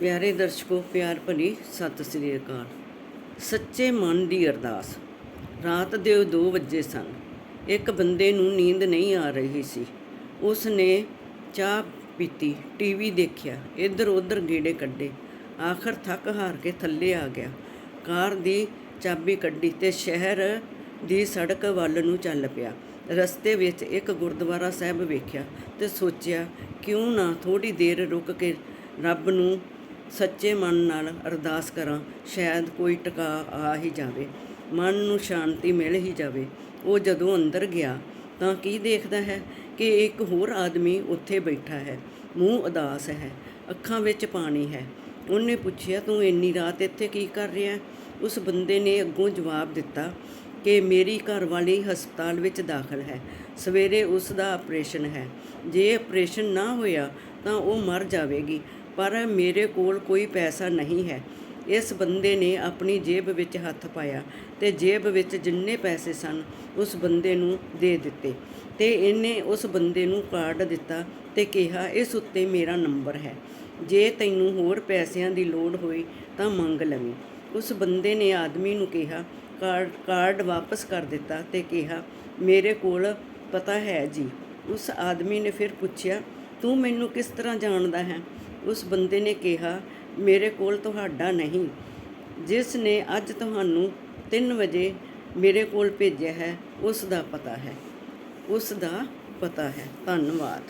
ਪਿਆਰੇ ਦਰਸ਼ਕੋ, ਪਿਆਰ ਭਰੀ ਸਤਿ ਸ੍ਰੀ ਅਕਾਲ। ਸੱਚੇ ਮਨ ਦੀ ਅਰਦਾਸ। ਰਾਤ ਦੇ 2 ਵਜੇ ਸਨ। ਇੱਕ ਬੰਦੇ ਨੂੰ ਨੀਂਦ ਨਹੀਂ ਆ ਰਹੀ ਸੀ। ਉਸ ਨੇ ਚਾਹ ਪੀਤੀ ਟੀਵੀ ਦੇਖਿਆ ਇੱਧਰ ਉੱਧਰ ਗੇੜੇ ਕੱਢੇ। ਆਖਰ ਥੱਕ ਹਾਰ ਕੇ ਥੱਲੇ ਆ ਗਿਆ। ਕਾਰ ਦੀ ਚਾਬੀ ਕੱਢੀ ਤੇ ਸ਼ਹਿਰ ਦੀ ਸੜਕ ਵੱਲ ਨੂੰ ਚੱਲ ਪਿਆ। ਰਸਤੇ ਵਿੱਚ ਇੱਕ ਗੁਰਦੁਆਰਾ ਸਾਹਿਬ ਵੇਖਿਆ ਤੇ ਸੋਚਿਆ, ਕਿਉਂ ਨਾ ਥੋੜੀ ਦੇਰ ਰੁਕ ਕੇ ਰੱਬ ਨੂੰ ਸੱਚੇ ਮਨ ਨਾਲ ਅਰਦਾਸ ਕਰਾਂ, ਸ਼ਾਇਦ ਕੋਈ ਟਿਕਾ ਆ ਹੀ ਜਾਵੇ। ਮਨ ਨੂੰ ਸ਼ਾਂਤੀ ਮਿਲ ਹੀ ਜਾਵੇ। ਉਹ ਜਦੋਂ ਅੰਦਰ ਗਿਆ, ਤਾਂ ਕੀ ਦੇਖਦਾ ਹੈ ਕਿ ਇੱਕ ਹੋਰ ਆਦਮੀ ਉੱਥੇ ਬੈਠਾ ਹੈ। ਮੂੰਹ ਉਦਾਸ ਹੈ, ਅੱਖਾਂ ਵਿੱਚ ਪਾਣੀ ਹੈ। ਉਹਨੇ ਪੁੱਛਿਆ, ਤੂੰ ਇੰਨੀ ਰਾਤ ਇੱਥੇ ਕੀ ਕਰ ਰਿਹਾ ਉਸ ਬੰਦੇ ਨੇ ਅੱਗੋਂ ਜਵਾਬ ਦਿੱਤਾ ਕਿ ਮੇਰੀ ਘਰਵਾਲੀ ਹਸਪਤਾਲ ਵਿੱਚ ਦਾਖਲ ਹੈ। ਸਵੇਰੇ ਉਸ ਦਾ ਆਪਰੇਸ਼ਨ ਹੈ। ਜੇ ਆਪਰੇਸ਼ਨ ਨਾ ਹੋਇਆ, ਤਾਂ ਉਹ ਮਰ ਜਾਵੇਗੀ। ਪਰ ਮੇਰੇ ਕੋਲ ਕੋਈ ਪੈਸਾ ਨਹੀਂ ਹੈ। ਇਸ ਬੰਦੇ ਨੇ ਆਪਣੀ ਜੇਬ ਵਿੱਚ ਹੱਥ ਪਾਇਆ ਤੇ ਜੇਬ ਵਿੱਚ ਜਿੰਨੇ ਪੈਸੇ ਸਨ, ਉਸ ਬੰਦੇ ਨੂੰ ਦੇ ਦਿੱਤੇ ਤੇ ਇਹਨੇ ਉਸ ਬੰਦੇ ਨੂੰ ਕਾਰਡ ਦਿੱਤਾ ਤੇ ਕਿਹਾ, ਇਸ ਉੱਤੇ ਮੇਰਾ ਨੰਬਰ ਹੈ। ਜੇ ਤੈਨੂੰ ਹੋਰ ਪੈਸਿਆਂ ਦੀ ਲੋੜ ਹੋਈ ਤਾਂ ਮੰਗ ਲਵੀਂ। ਉਸ ਬੰਦੇ ਨੇ ਆਦਮੀ ਨੂੰ ਕਿਹਾ ਕਾਰਡ ਕਾਰਡ ਵਾਪਸ ਕਰ ਦਿੱਤਾ ਤੇ ਕਿਹਾ, ਮੇਰੇ ਕੋਲ ਪਤਾ ਹੈ ਜੀ। ਉਸ ਆਦਮੀ ਨੇ ਫਿਰ ਪੁੱਛਿਆ, ਤੂੰ ਮੈਨੂੰ ਕਿਸ ਤਰ੍ਹਾਂ ਜਾਣਦਾ ਹੈ? ਉਸ ਬੰਦੇ ਨੇ ਕਿਹਾ, ਮੇਰੇ ਕੋਲ ਤੁਹਾਡਾ ਨਹੀਂ। ਜਿਸ ਨੇ ਅੱਜ ਤੁਹਾਨੂੰ 3 ਵਜੇ ਮੇਰੇ ਕੋਲ ਭੇਜਿਆ ਹੈ, ਉਸ ਦਾ ਪਤਾ ਹੈ। ਉਸ ਦਾ ਪਤਾ ਹੈ। ਧੰਨਵਾਦ।